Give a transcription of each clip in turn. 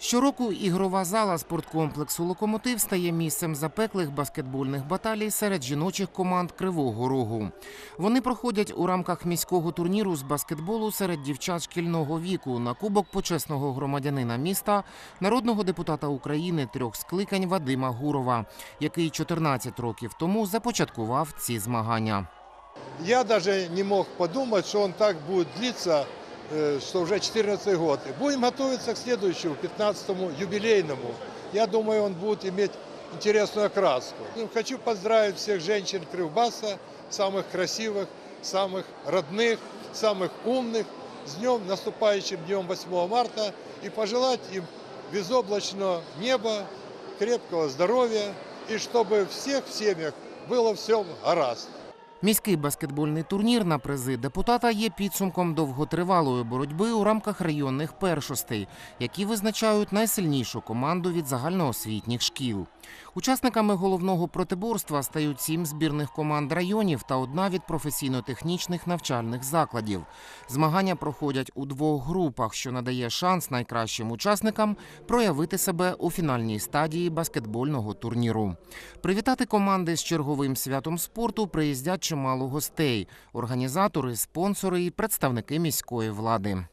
Щороку ігрова зала спорткомплексу Локомотив стає місцем запеклих баскетбольних баталій серед жіночих команд Кривого Рогу. Вони проходять у рамках міського турніру з баскетболу серед дівчат шкільного віку на кубок почесного громадянина міста, народного депутата України трьох скликань Вадима Гурова, який 14 років тому започаткував ці змагання. Я даже не мог подумать, что он так будет длиться, э, что уже 14 год. Будем готовиться к следующему, 15-му юбилейному. Я думаю, он будет иметь интересную окраску. Ну, Хочу поздравить всех женщин Кривбаса, самых красивых, самых родных, самых умных с днем, наступающим днем 8 марта и пожелать им безоблачного неба, крепкого здоровья и чтобы всех в семьях было все гаразд. Міський баскетбольний турнір на призи депутата є підсумком довготривалої боротьби у рамках районних першостей, які визначають найсильнішу команду від загальноосвітніх шкіл. Учасниками головного протиборства стають сім збірних команд районів та одна від професійно-технічних навчальних закладів. Змагання проходять у двох групах, що надає шанс найкращим учасникам проявити себе у фінальній стадії баскетбольного турніру. Привітати команди з черговим святом спорту приїздять чимало гостей, організатори, спонсори і представники міської влади.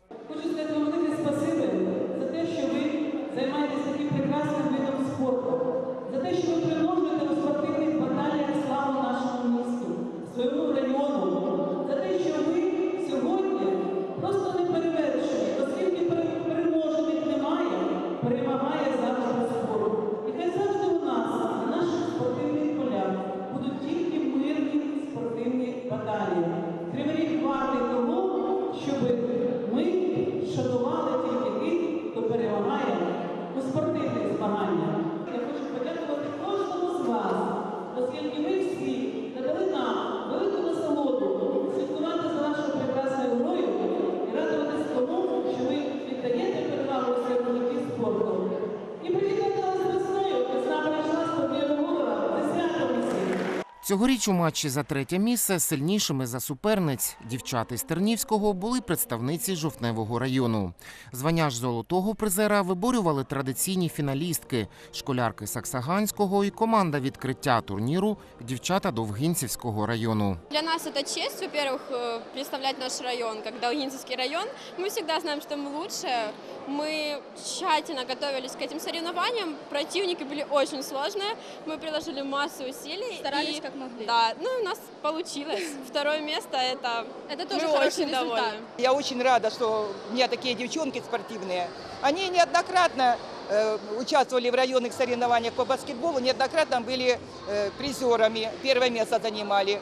Цьогоріч у матчі за третє місце сильнішими за суперниць дівчати з Тернівського були представниці жовтневого району. Звання ж золотого призера виборювали традиційні фіналістки школярки Саксаганського і команда відкриття турніру дівчата Довгинцівського району. Для нас это честь, во-первых, э, представлять наш район, как Долгинцевский район. Мы всегда знаем, что мы лучшие. Мы тщательно готовились к этим соревнованиям. Противники были очень сложные. Мы приложили массу усилий. Старались и- как могли. Да, ну и у нас получилось. Второе место это, Это тоже мы очень результат. довольны. Я очень рада, что у меня такие девчонки спортивные. Они неоднократно э, участвовали в районных соревнованиях по баскетболу, неоднократно были э, призерами, первое место занимали.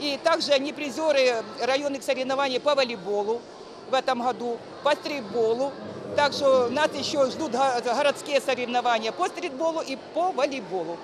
И также они призеры районных соревнований по волейболу в этом году, по стритболу. Так что нас еще ждут го- городские соревнования по стритболу и по волейболу.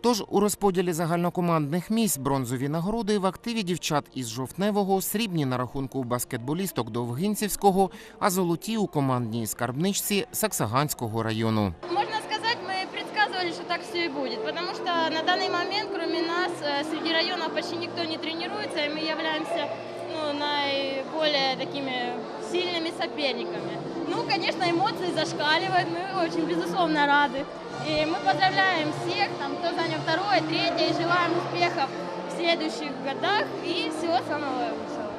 Тож у розподілі загальнокомандних місць бронзові нагороди в активі дівчат із жовтневого, срібні на рахунку баскетболісток Довгинцівського, а золоті у командній скарбничці Саксаганського району. Можно сказать, мы предсказывали, что так все и будет, потому что на данный момент, кроме нас, э, среди районов почти никто не тренируется, и мы являемся ну, наиболее такими сильными соперниками. Ну, конечно, эмоции зашкаливают, мы очень, безусловно, рады. И мы поздравляем всех, там, кто занял второе, третье, и желаем успехов в следующих годах и всего самого лучшего.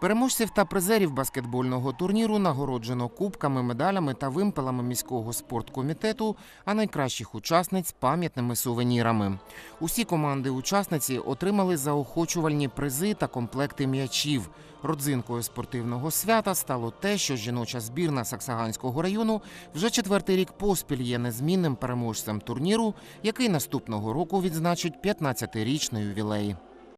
Переможців та призерів баскетбольного турніру нагороджено кубками, медалями та вимпелами міського спорткомітету, а найкращих учасниць пам'ятними сувенірами. Усі команди-учасниці отримали заохочувальні призи та комплекти м'ячів. Родзинкою спортивного свята стало те, що жіноча збірна Саксаганського району вже четвертий рік поспіль є незмінним переможцем турніру, який наступного року відзначить 15-річний ювілей.